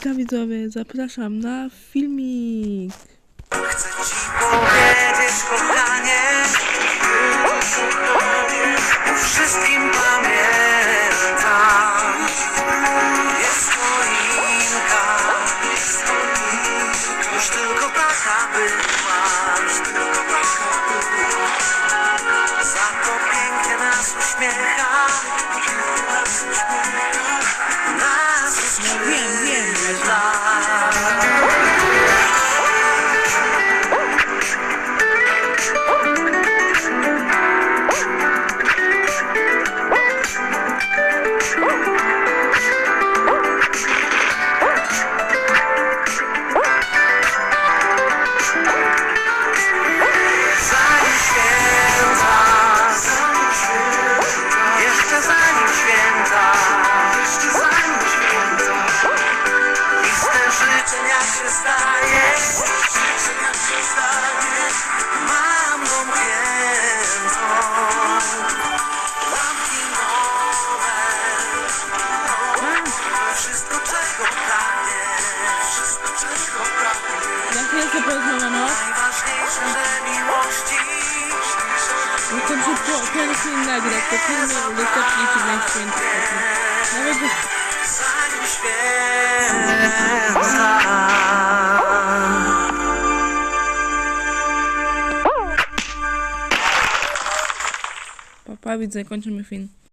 Hejka widzowie, zapraszam na filmik. Chcę ci powiedzieć, kochanie, o wszystkim pamiętam. Jest choinka, już tylko taka była, Za chwilę sobie porozmawiamy, no. Najważniejsze, że miłości Jestem szybko ten film nagrać, to filmy udostępnię ci na święty. Nawet bez... zanim święta. Papa, widzę, kończymy film.